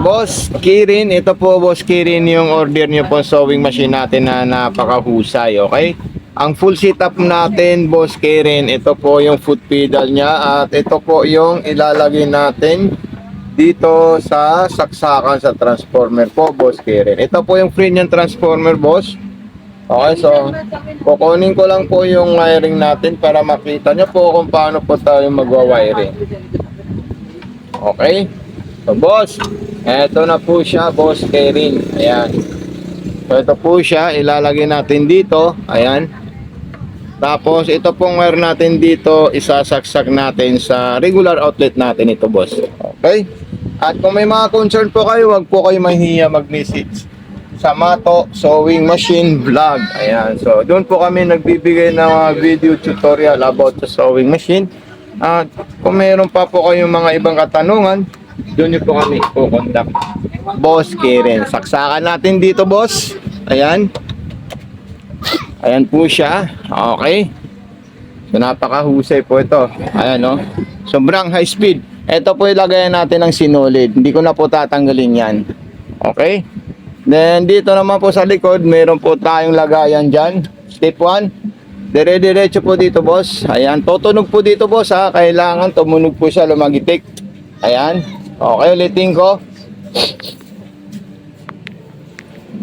Boss Kirin, ito po Boss Kirin yung order niyo po sewing machine natin na napakahusay, okay? Ang full setup natin, Boss Kirin, ito po yung foot pedal niya at ito po yung ilalagay natin dito sa saksakan sa transformer po, Boss Kirin. Ito po yung free niyang transformer, Boss. Okay, so kukunin ko lang po yung wiring natin para makita niyo po kung paano po tayo magwa-wiring. Okay? So, boss, eto na po siya, boss Kerin. Ayan. So, ito po siya, ilalagay natin dito. Ayan. Tapos, ito pong wire natin dito, isasaksak natin sa regular outlet natin ito, boss. Okay? At kung may mga concern po kayo, wag po kayo mahihiya mag-message sa Mato Sewing Machine Vlog. Ayan. So, doon po kami nagbibigay ng mga video tutorial about the sewing machine. At kung mayroon pa po kayong mga ibang katanungan, doon niyo po kami po-contact. Boss Karen. Saksakan natin dito, boss. Ayan. Ayan po siya. Okay. So, napakahusay po ito. Ayan, no? Sobrang high speed. Ito po ilagayan natin ng sinulid. Hindi ko na po tatanggalin yan. Okay? Then, dito naman po sa likod, meron po tayong lagayan dyan. Step 1. Dire-diretso po dito, boss. Ayan. Tutunog po dito, boss, ha. Kailangan tumunog po siya lumagitik. Ayan. Okay, ulitin ko.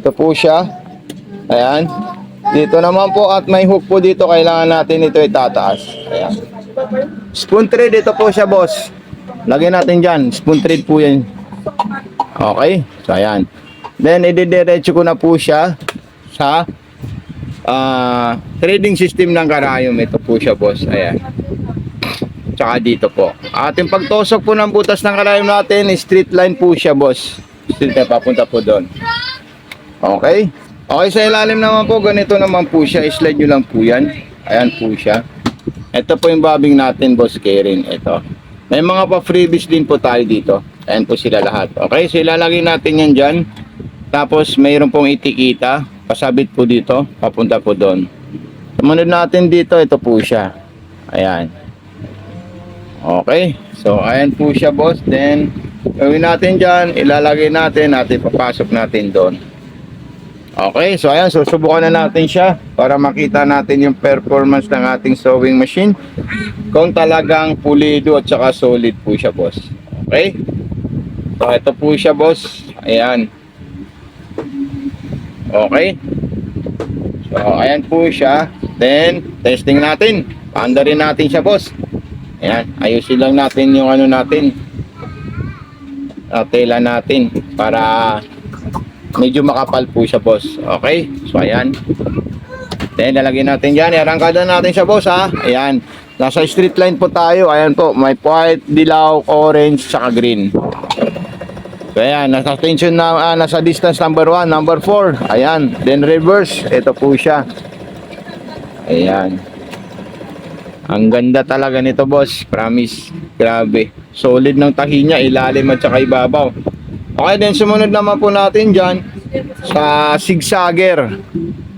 Ito po siya. Ayan. Dito naman po at may hook po dito. Kailangan natin ito itataas. Ayan. Spoon thread, ito po siya, boss. Lagyan natin dyan. Spoon thread po yan. Okay. So, ayan. Then, ididiretso ko na po siya sa ah trading system ng karayom. Ito po siya, boss. Ayan. Tsaka dito po. Ating pagtusok po ng butas ng karayom natin, straight line po siya, boss. Straight line, papunta po doon. Okay. Okay, sa ilalim naman po, ganito naman po siya. Slide nyo lang po yan. Ayan po siya. Ito po yung bobbing natin, boss Karen. Ito. May mga pa freebies din po tayo dito. Ayan po sila lahat. Okay, so ilalagay natin yan dyan. Tapos mayroon pong itikita. Pasabit po dito. Papunta po doon. Sumunod natin dito. Ito po siya. Ayan. Okay. So, ayan po siya, boss. Then, gawin natin dyan. Ilalagay natin. Natin papasok natin doon. Okay, so ayan, susubukan na natin siya para makita natin yung performance ng ating sewing machine. Kung talagang pulido at saka solid po siya, boss. Okay? So, ito po siya, boss. Ayan. Okay? So, ayan po siya. Then, testing natin. Paanda rin natin siya, boss. Ayan, ayusin lang natin yung ano natin. Uh, tela natin para medyo makapal po siya boss. Okay so ayan. Then lalagyan natin dyan. Iarangkada natin siya boss ha? Ayan. Nasa street line po tayo. Ayan po may white, dilaw, orange saka green. So ayan nasa tension na ah, nasa distance number 1 number 4 ayan then reverse. Ito po siya. Ayan ang ganda talaga nito boss promise grabe solid ng tahi niya ilalim at saka ibabaw Okay, then sumunod naman po natin dyan sa zigzagger.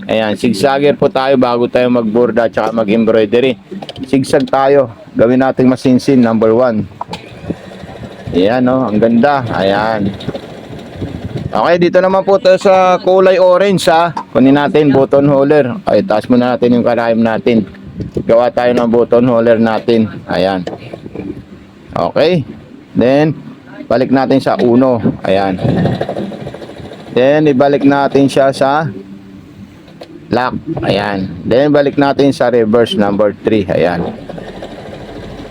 Ayan, zigzagger po tayo bago tayo magborda at saka mag-embroidery. Zigzag tayo. Gawin natin masinsin, number one. Ayan, no, ang ganda. Ayan. Okay, dito naman po tayo sa kulay orange, ha. Kunin natin button holder. Ay, taas muna natin yung karayom natin. Gawa tayo ng button holder natin. Ayan. Okay. Then, balik natin sa uno. Ayan. Then, ibalik natin siya sa lock. Ayan. Then, balik natin sa reverse number 3. Ayan.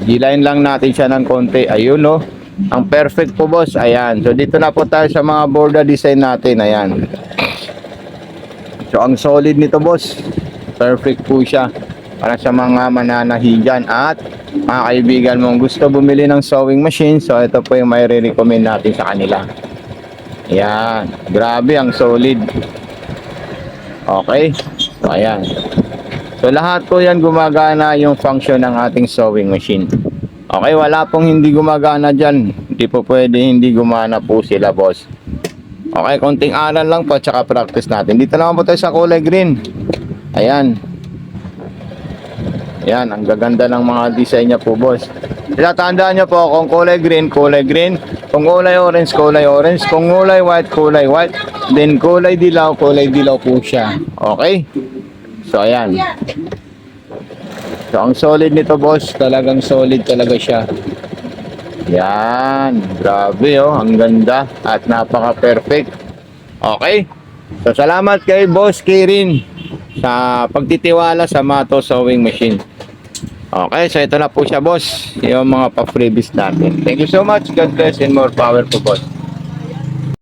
Gilain lang natin siya ng konti. Ayun, no. Ang perfect po, boss. Ayan. So, dito na po tayo sa mga border design natin. Ayan. So, ang solid nito, boss. Perfect po siya. Para sa mga mananahi dyan. At, mga kaibigan mong gusto bumili ng sewing machine, so ito po yung may re-recommend natin sa kanila. Ayan. Grabe, ang solid. Okay. So, ayan. So, lahat po yan gumagana yung function ng ating sewing machine. Okay, wala pong hindi gumagana dyan. Hindi po pwede hindi gumana po sila, boss. Okay, konting aral lang po, tsaka practice natin. Dito naman po tayo sa kulay green. Ayan. Yan, ang gaganda ng mga design niya po, boss. Itatandaan niyo po kung kulay green, kulay green. Kung kulay orange, kulay orange. Kung kulay white, kulay white. Then kulay dilaw, kulay dilaw po siya. Okay? So, ayan. So, ang solid nito, boss, talagang solid talaga siya. Yan. Grabe, oh. Ang ganda. At napaka-perfect. Okay? So, salamat kay Boss Kirin sa pagtitiwala sa Mato Sewing Machine. Okay, so ito na po siya, boss. Yung mga pa-freebies natin. Thank you so much. God bless and more power po, boss.